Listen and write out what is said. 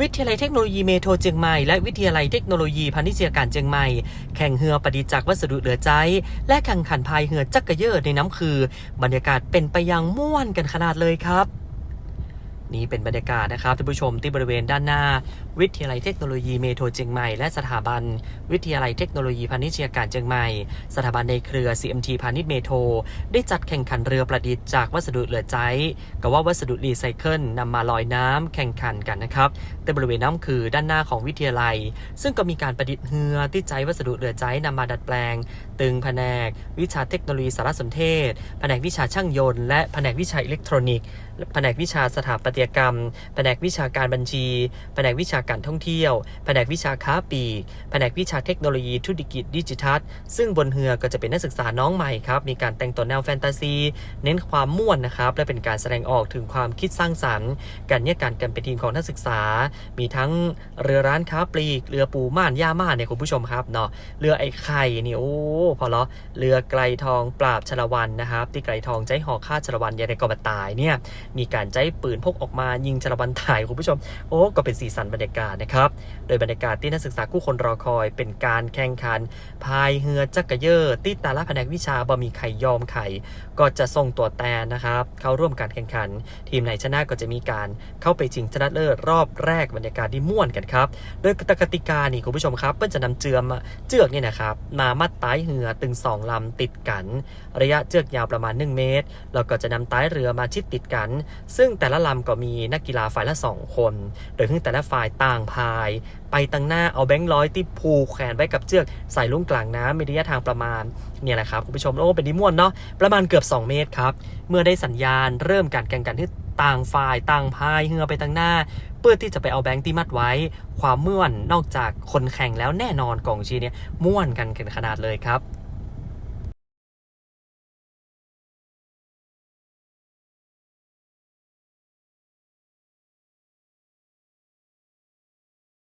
วิทยาลัยเทคโนโลยีเมโทรเจียงใหม่และวิทยาลัยเทคโนโลยีพาณิชยการเจียงใหม่ แข่งเหือประดิษฐ์จากวัสดุเหลือใจ และแข่งขันพายเหือจักกระเยอในน้ำคือ บรรยากาศเป็นไปอย่างม่วนกันขนาดเลยครับ นี่เป็นบรรยากาศนะครับท่านผู้ชมที่บริเวณด้านหน้า วิทยาลัยเทคโนโลยีเมโทรเจียงใหม่และสถาบัน วิทยาลัยเทคโนโลยีพาณิชยการเจียงใหม่ สถาบันในเครือ CMT พาณิชย์เมโทรได้จัดแข่งขันเรือประดิษฐ์จากวัสดุเหลือใจกับว่าวัสดุรีไซเคิลนำมาลอยน้ำแข่งขันกันนะครับแต่บริเวณน้ำคือด้านหน้าของวิทยาลัย ซึ่งก็มีการประดิษฐ์เรือที่ใจวัสดุเหลือใจนำมาดัดแปลง ตึงแผนก วิชาเทคโนโลยีสารสนเทศ แผนกวิชาช่างยนต์และแผนกวิชาอิเล็กทรอนิกส์แผนกวิชาสถาปัตยกรรม แผนกวิชาการบัญชี แผนกวิชาการท่องเที่ยว แผนกวิชาค้าปลีกแผนกวิชาเทคโนโลยีธุรกิจดิจิทัล ซึ่งบนเรือก็จะเป็นนักศึกษาน้องใหม่ครับ มีการแต่งตัวแนวแฟนตาซี เน้นความม่วนนะครับ และเป็นการแสดงออกถึงความคิดสร้างสรรค์ การแยกการกันเป็นทีมของนักศึกษา มีทั้งเรือร้านค้าปลีก เรือปูม่านย่าม่านเนี่ยคุณผู้ชมครับเนาะ เรือไอ้ไข่นี่โอ้พอแล้วเรือไกลทองปราบชลวันนะครับ ที่ไกลทองใจหอฆ่าชลวันยาในกบตายเนี่ยมีการใจปืนพกออกมายิงชลวันถ่ายคุณผู้ชม โอ้ก็เป็นสีสันบรรยากาศนะครับ โดยบรรยากาศที่นักศึกษาคู่คนรอคอย เป็นการแข่งขัน พายเรือจักรเยอร์ที่แต่ละแผนกวิชาบ่มีไข่ยอมไข่ ก็จะส่งตัวแทนนะครับ เข้าร่วมการแข่งขัน ทีมไหนชนะก็จะมีการเข้าไปชิงชนะเลิศรอบแรกบรรยากาศที่ม่วนกันครับ โดยกติกานี่คุณผู้ชมครับเพื่อจะนำเจือมเจือกเนี่ยนะครับมามัดต้ายเรือตึงสองลำติดกัน ระยะเจือกยาวประมาณ 1 เมตร แล้วก็จะนำต้ายเรือมาชิดติดกันซึ่งแต่ละลำก็มีนักกีฬาฝ่ายละ 2 คน โดยทั้งแต่ละฝ่ายต่างพาย ไปตั้งหน้าเอาแบงค์ร้อยที่ผูกแขนไว้กับเชือกใส่ลุ่งกลางน้ำมีระยะทางประมาณเนี่ยแหละครับคุณผู้ชมโอ้เป็นดิมวนเนาะประมาณเกือบ 2 เมตรครับ เมื่อได้สัญญาณเริ่มการแข่งขันที่ต่างฝ่ายต่างพายเรือไปตั้งหน้าเพื่อที่จะไปเอาแบงค์ที่มัดไว้ ความม่วนนอกจากคนแข่งแล้วแน่นอนกองเชียร์เนี่ยม่วนกันกินขนาดเลยครับ